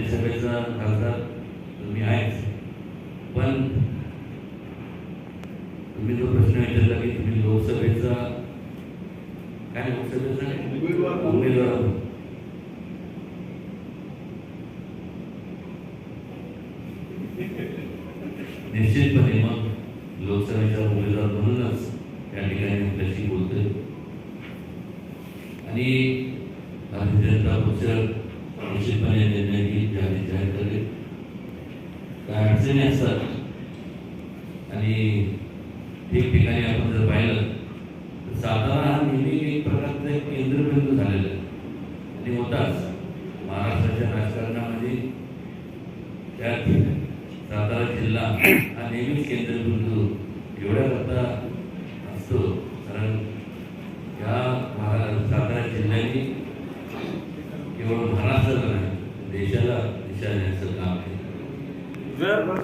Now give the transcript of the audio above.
राज्यसभेचा खासदार तुम्ही आहेच पण तुम्ही जो प्रश्न विचारला की तुम्ही लोकसभेचा काय लोकसभेचा उमेदवार. निश्चितपणे मग लोकसभेचा उमेदवार म्हणूनच त्या ठिकाणी आपल्याशी बोलतोय. आणि भारतीय जनता पक्ष निश्चितपणे अडचणी असतात आणि ठिकठिकाणी आपण जर पाहिलं तर सातारा हा नेहमी एक प्रकारचा एक केंद्रबिंदू झालेला आहे. आणि होताच महाराष्ट्राच्या राजकारणामध्ये त्यात सातारा जिल्हा हा नेहमीच केंद्रबिंदू एवढ्या करता असतो. कारण या महारा सातारा जिल्ह्याने केवळ महाराष्ट्र ve